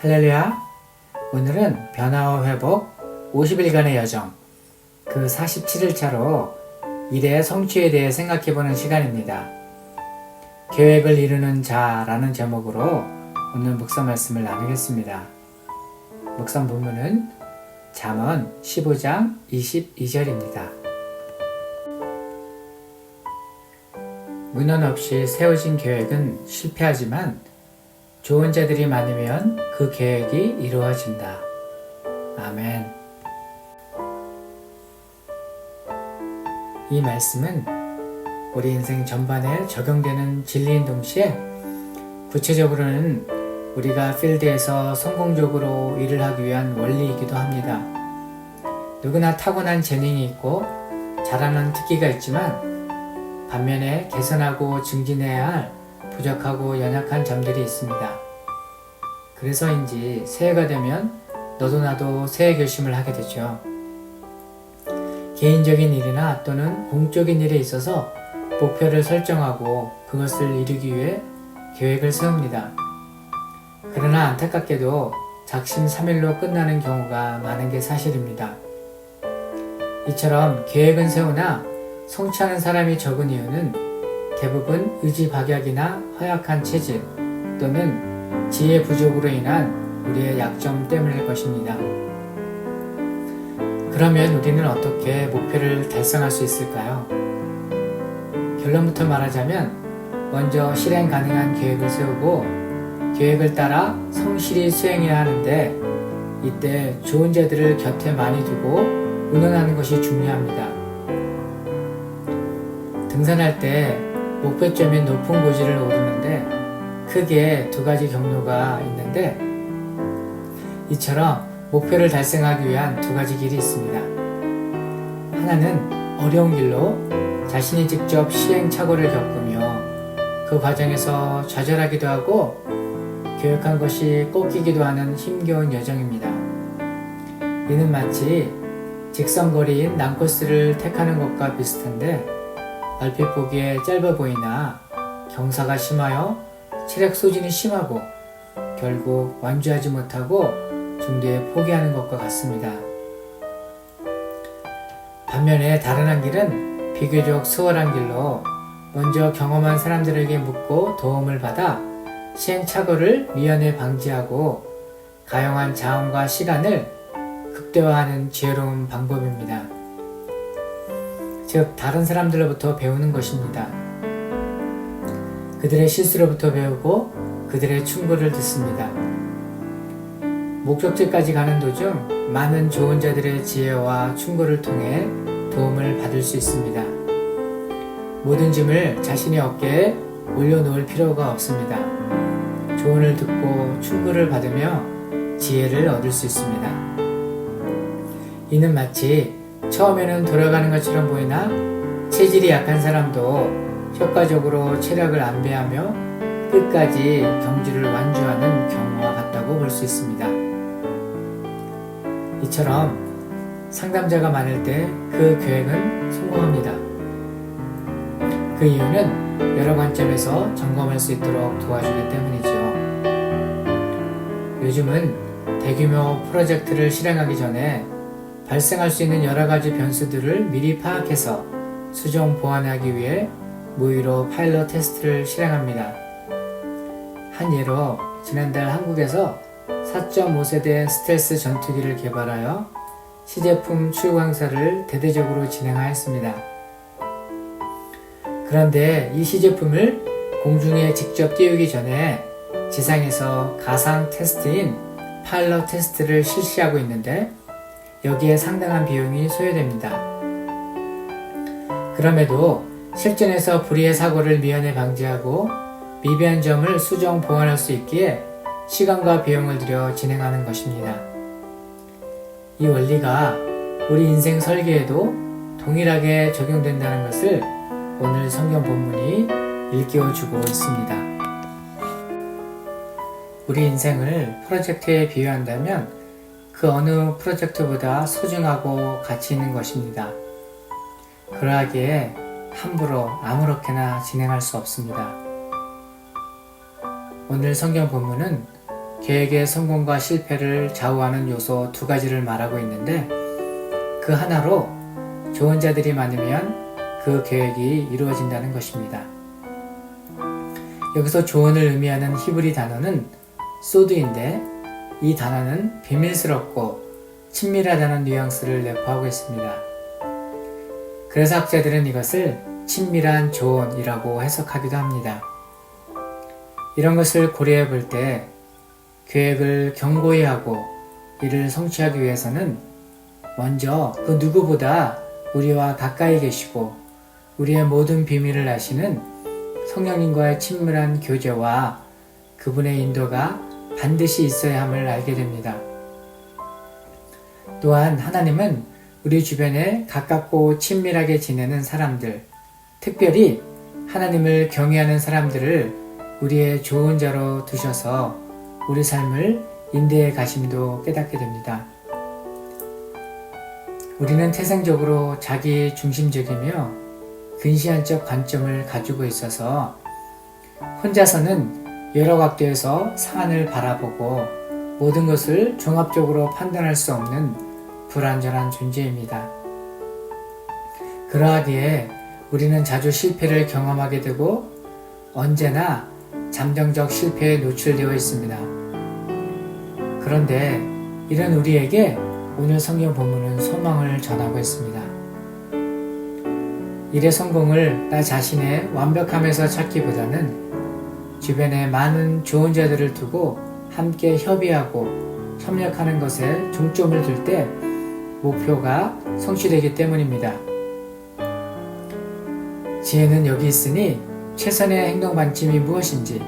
할렐루야. 오늘은 변화와 회복 50일간의 여정 그 47일차로 일의 성취에 대해 생각해보는 시간입니다. 계획을 이루는 자라는 제목으로 오늘 묵상 말씀을 나누겠습니다. 묵상 본문은 잠언 15장 22절입니다. 문헌 없이 세워진 계획은 실패하지만 좋은 자들이 많으면 그 계획이 이루어진다. 아멘. 이 말씀은 우리 인생 전반에 적용되는 진리인 동시에 구체적으로는 우리가 필드에서 성공적으로 일을 하기 위한 원리이기도 합니다. 누구나 타고난 재능이 있고 잘하는 특기가 있지만 반면에 개선하고 증진해야 할 부족하고 연약한 점들이 있습니다. 그래서인지 새해가 되면 너도 나도 새해 결심을 하게 되죠. 개인적인 일이나 또는 공적인 일에 있어서 목표를 설정하고 그것을 이루기 위해 계획을 세웁니다. 그러나 안타깝게도 작심삼일로 끝나는 경우가 많은 게 사실입니다. 이처럼 계획은 세우나 성취하는 사람이 적은 이유는 대부분 의지박약이나 허약한 체질 또는 지혜 부족으로 인한 우리의 약점 때문일 것입니다. 그러면 우리는 어떻게 목표를 달성할 수 있을까요? 결론부터 말하자면 먼저 실행 가능한 계획을 세우고 계획을 따라 성실히 수행해야 하는데 이때 좋은 자들을 곁에 많이 두고 운운하는 것이 중요합니다. 등산할 때 목표점인 높은 고지를 오르는데 크게 두 가지 경로가 있는데 이처럼 목표를 달성하기 위한 두 가지 길이 있습니다. 하나는 어려운 길로 자신이 직접 시행착오를 겪으며 그 과정에서 좌절하기도 하고 계획한 것이 꺾이기도 하는 힘겨운 여정입니다. 이는 마치 직선거리인 난코스를 택하는 것과 비슷한데 얼핏 보기에 짧아 보이나 경사가 심하여 체력 소진이 심하고 결국 완주하지 못하고 중도에 포기하는 것과 같습니다. 반면에 다른 한 길은 비교적 수월한 길로 먼저 경험한 사람들에게 묻고 도움을 받아 시행착오를 미연에 방지하고 가용한 자원과 시간을 극대화하는 지혜로운 방법입니다. 즉, 다른 사람들로부터 배우는 것입니다. 그들의 실수로부터 배우고 그들의 충고를 듣습니다. 목적지까지 가는 도중 많은 좋은 자들의 지혜와 충고를 통해 도움을 받을 수 있습니다. 모든 짐을 자신의 어깨에 올려놓을 필요가 없습니다. 조언을 듣고 충고를 받으며 지혜를 얻을 수 있습니다. 이는 마치 처음에는 돌아가는 것처럼 보이나 체질이 약한 사람도 효과적으로 체력을 안배하며 끝까지 경주를 완주하는 경우와 같다고 볼 수 있습니다. 이처럼 상담자가 많을 때 그 계획은 성공합니다. 그 이유는 여러 관점에서 점검할 수 있도록 도와주기 때문이죠. 요즘은 대규모 프로젝트를 실행하기 전에 발생할 수 있는 여러 가지 변수들을 미리 파악해서 수정 보완하기 위해 무의로 파일럿 테스트를 실행합니다. 한 예로 지난달 한국에서 4.5세대 스텔스 전투기를 개발하여 시제품 출고 행사를 대대적으로 진행하였습니다. 그런데 이 시제품을 공중에 직접 띄우기 전에 지상에서 가상 테스트인 파일럿 테스트를 실시하고 있는데 여기에 상당한 비용이 소요됩니다. 그럼에도 실전에서 불의의 사고를 미연에 방지하고 미비한 점을 수정 보완할 수 있기에 시간과 비용을 들여 진행하는 것입니다. 이 원리가 우리 인생 설계에도 동일하게 적용된다는 것을 오늘 성경 본문이 일깨워 주고 있습니다. 우리 인생을 프로젝트에 비유한다면 그 어느 프로젝트보다 소중하고 가치 있는 것입니다. 그러하기에 함부로 아무렇게나 진행할 수 없습니다. 오늘 성경 본문은 계획의 성공과 실패를 좌우하는 요소 두 가지를 말하고 있는데 그 하나로 좋은 자들이 많으면 그 계획이 이루어진다는 것입니다. 여기서 조언을 의미하는 히브리 단어는 소드인데 이 단어는 비밀스럽고 친밀하다는 뉘앙스를 내포하고 있습니다. 그래서 학자들은 이것을 친밀한 조언이라고 해석하기도 합니다. 이런 것을 고려해 볼 때 계획을 경고히 하고 이를 성취하기 위해서는 먼저 그 누구보다 우리와 가까이 계시고 우리의 모든 비밀을 아시는 성령님과의 친밀한 교제와 그분의 인도가 반드시 있어야 함을 알게 됩니다. 또한 하나님은 우리 주변에 가깝고 친밀하게 지내는 사람들, 특별히 하나님을 경외하는 사람들을 우리의 좋은 자로 두셔서 우리 삶을 인도해 가심도 깨닫게 됩니다. 우리는 태생적으로 자기 중심적이며 근시안적 관점을 가지고 있어서 혼자서는 여러 각도에서 사안을 바라보고 모든 것을 종합적으로 판단할 수 없는 불완전한 존재입니다. 그러하기에 우리는 자주 실패를 경험하게 되고 언제나 잠정적 실패에 노출되어 있습니다. 그런데 이런 우리에게 오늘 성경 본문은 소망을 전하고 있습니다. 일의 성공을 나 자신의 완벽함에서 찾기보다는 주변에 많은 좋은 자들을 두고 함께 협의하고 협력하는 것에 중점을 둘 때 목표가 성취되기 때문입니다. 지혜는 여기 있으니 최선의 행동 방침이 무엇인지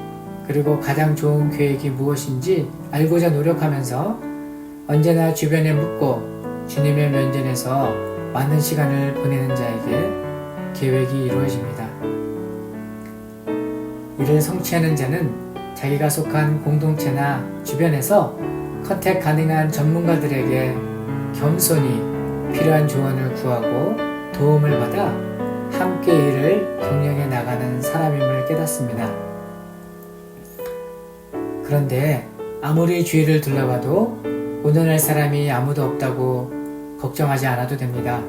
그리고 가장 좋은 계획이 무엇인지 알고자 노력하면서 언제나 주변에 묻고 주님의 면전에서 많은 시간을 보내는 자에게 계획이 이루어집니다. 이를 성취하는 자는 자기가 속한 공동체나 주변에서 컨택 가능한 전문가들에게 겸손히 필요한 조언을 구하고 도움을 받아 함께 일을 경영해 나가는 사람임을 깨닫습니다. 그런데 아무리 주위를 둘러봐도 오늘날 사람이 아무도 없다고 걱정하지 않아도 됩니다.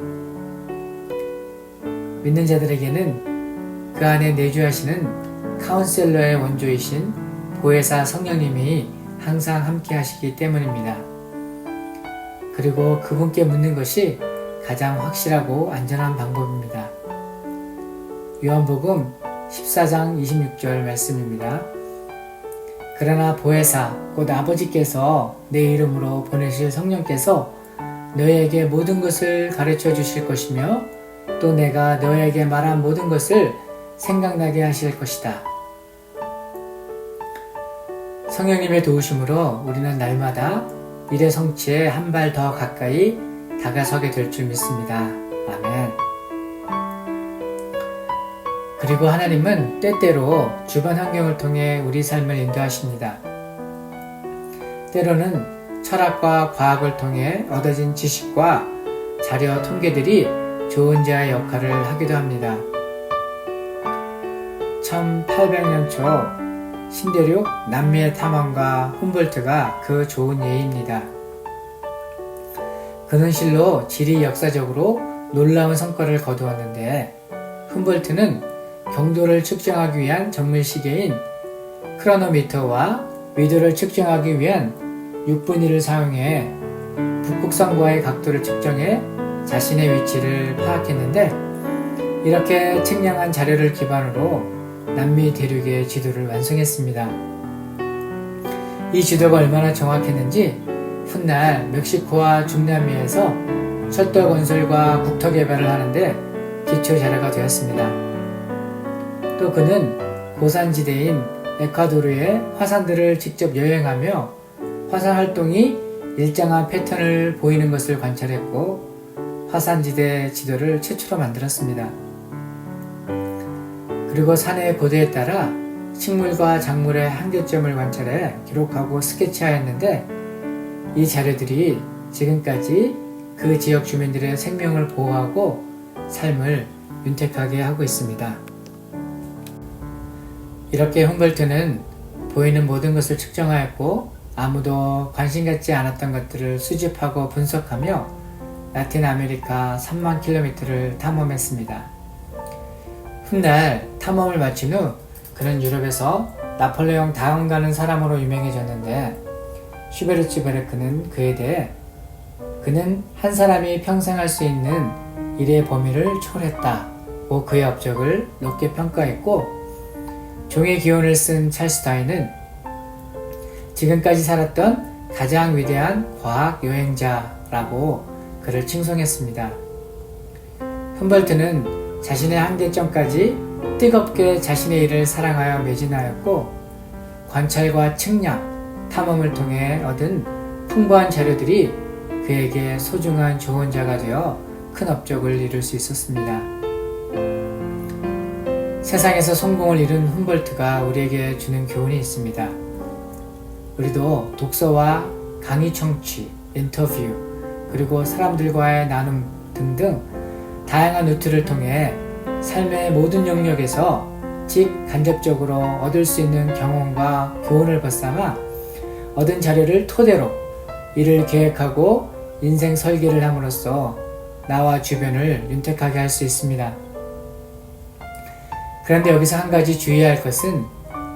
믿는 자들에게는 그 안에 내주하시는 카운셀러의 원조이신 보혜사 성령님이 항상 함께 하시기 때문입니다. 그리고 그분께 묻는 것이 가장 확실하고 안전한 방법입니다. 요한복음 14장 26절 말씀입니다. 그러나 보혜사 곧 아버지께서 내 이름으로 보내실 성령께서 너에게 모든 것을 가르쳐 주실 것이며 또 내가 너에게 말한 모든 것을 생각나게 하실 것이다. 성령님의 도우심으로 우리는 날마다 일의 성취에 한 발 더 가까이 다가서게 될 줄 믿습니다. 아멘. 그리고 하나님은 때때로 주변 환경을 통해 우리 삶을 인도하십니다. 때로는 철학과 과학을 통해 얻어진 지식과 자료 통계들이 좋은 자의 역할을 하기도 합니다. 1800년 초 신대륙 남미의 탐험가 훔볼트가 그 좋은 예입니다. 그는 실로 지리 역사적으로 놀라운 성과를 거두었는데 훔볼트는 경도를 측정하기 위한 정밀 시계인 크로노미터와 위도를 측정하기 위한 6분 1을 사용해 북극성과의 각도를 측정해 자신의 위치를 파악했는데 이렇게 측량한 자료를 기반으로 남미 대륙의 지도를 완성했습니다. 이 지도가 얼마나 정확했는지 훗날 멕시코와 중남미에서 철도 건설과 국토 개발을 하는데 기초 자료가 되었습니다. 또 그는 고산지대인 에콰도르의 화산들을 직접 여행하며 화산 활동이 일정한 패턴을 보이는 것을 관찰했고 화산지대 지도를 최초로 만들었습니다. 그리고 산의 고도에 따라 식물과 작물의 한계점을 관찰해 기록하고 스케치하였는데 이 자료들이 지금까지 그 지역 주민들의 생명을 보호하고 삶을 윤택하게 하고 있습니다. 이렇게 홈볼트는 보이는 모든 것을 측정하였고 아무도 관심 갖지 않았던 것들을 수집하고 분석하며 라틴 아메리카 3만 킬로미터를 탐험했습니다. 훗날 탐험을 마친 후 그는 유럽에서 나폴레옹 다음 가는 사람으로 유명해졌는데 슈베르츠 베르크는 그에 대해 그는 한 사람이 평생 할 수 있는 일의 범위를 초월했다고 그의 업적을 높게 평가했고 종의 기원을 쓴 찰스 다인은 지금까지 살았던 가장 위대한 과학 여행자라고 그를 칭송했습니다. 흠벌트는 자신의 한계점까지 뜨겁게 자신의 일을 사랑하여 매진하였고 관찰과 측량, 탐험을 통해 얻은 풍부한 자료들이 그에게 소중한 조언자가 되어 큰 업적을 이룰 수 있었습니다. 세상에서 성공을 이룬 훔볼트가 우리에게 주는 교훈이 있습니다. 우리도 독서와 강의 청취, 인터뷰, 그리고 사람들과의 나눔 등등 다양한 루트를 통해 삶의 모든 영역에서 직간접적으로 얻을 수 있는 경험과 교훈을 벗삼아 얻은 자료를 토대로 이를 계획하고 인생 설계를 함으로써 나와 주변을 윤택하게 할 수 있습니다. 그런데 여기서 한 가지 주의할 것은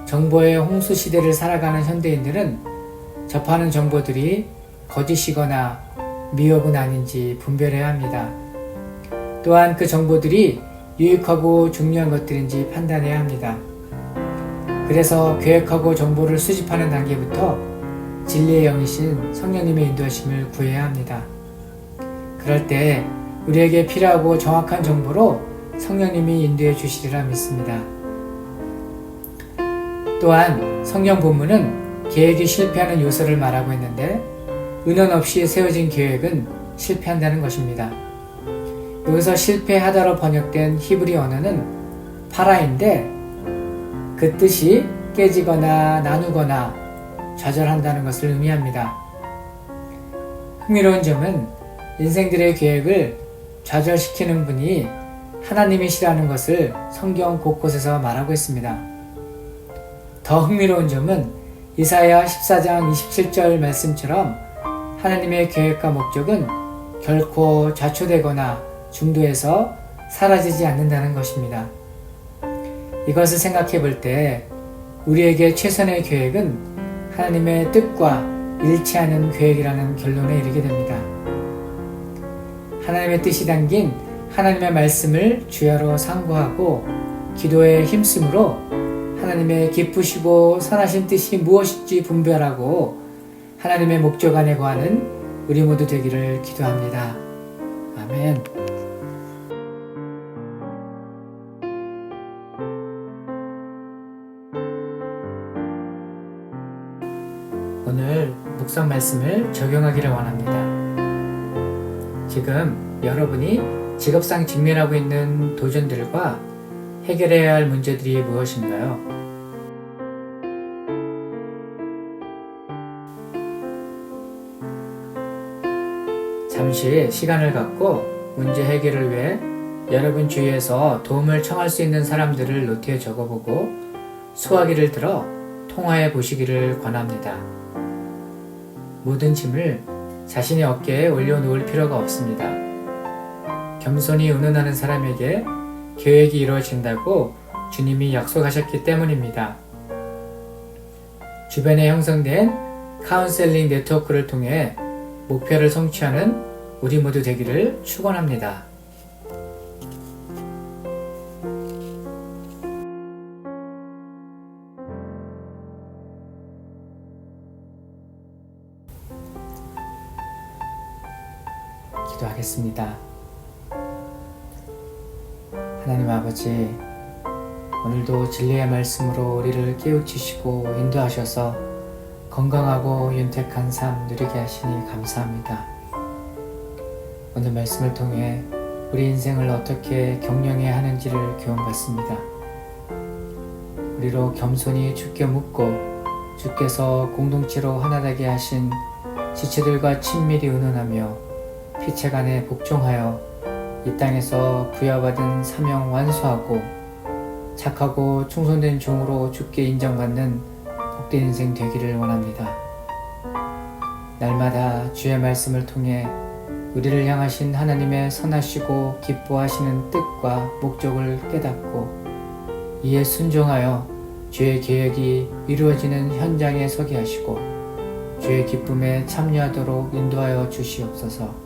정보의 홍수 시대를 살아가는 현대인들은 접하는 정보들이 거짓이거나 미혹은 아닌지 분별해야 합니다. 또한 그 정보들이 유익하고 중요한 것들인지 판단해야 합니다. 그래서 계획하고 정보를 수집하는 단계부터 진리의 영이신 성령님의 인도하심을 구해야 합니다. 그럴 때 우리에게 필요하고 정확한 정보로 성령님이 인도해 주시리라 믿습니다. 또한 성경 본문은 계획이 실패하는 요소를 말하고 있는데 은원 없이 세워진 계획은 실패한다는 것입니다. 여기서 실패하다로 번역된 히브리 언어는 파라인데 그 뜻이 깨지거나 나누거나 좌절한다는 것을 의미합니다. 흥미로운 점은 인생들의 계획을 좌절시키는 분이 하나님이시라는 것을 성경 곳곳에서 말하고 있습니다. 더 흥미로운 점은 이사야 14장 27절 말씀처럼 하나님의 계획과 목적은 결코 좌초되거나 중도에서 사라지지 않는다는 것입니다. 이것을 생각해 볼 때 우리에게 최선의 계획은 하나님의 뜻과 일치하는 계획이라는 결론에 이르게 됩니다. 하나님의 뜻이 담긴 하나님의 말씀을 주야로 상고하고 기도에 힘쓰므로 하나님의 기쁘시고 선하신 뜻이 무엇인지 분별하고 하나님의 목적 안에 거하는 우리 모두 되기를 기도합니다. 아멘. 오늘 묵상 말씀을 적용하기를 원합니다. 지금 여러분이 직업상 직면하고 있는 도전들과 해결해야 할 문제들이 무엇인가요? 잠시 시간을 갖고 문제 해결을 위해 여러분 주위에서 도움을 청할 수 있는 사람들을 노트에 적어보고 수화기를 들어 통화해 보시기를 권합니다. 모든 짐을 자신의 어깨에 올려놓을 필요가 없습니다. 겸손히 은은하는 사람에게 계획이 이루어진다고 주님이 약속하셨기 때문입니다. 주변에 형성된 카운셀링 네트워크를 통해 목표를 성취하는 우리 모두 되기를 축원합니다. 기도하겠습니다. 하나님 아버지, 오늘도 진리의 말씀으로 우리를 깨우치시고 인도하셔서 건강하고 윤택한 삶 누리게 하시니 감사합니다. 오늘 말씀을 통해 우리 인생을 어떻게 경영해야 하는지를 교훈받습니다. 우리로 겸손히 주께 묻고 주께서 공동체로 하나 되게 하신 지체들과 친밀히 의논하며 피체간에 복종하여 이 땅에서 부여받은 사명 완수하고 착하고 충성된 종으로 주께 인정받는 복된 인생 되기를 원합니다. 날마다 주의 말씀을 통해 우리를 향하신 하나님의 선하시고 기뻐하시는 뜻과 목적을 깨닫고 이에 순종하여 주의 계획이 이루어지는 현장에 서게 하시고 주의 기쁨에 참여하도록 인도하여 주시옵소서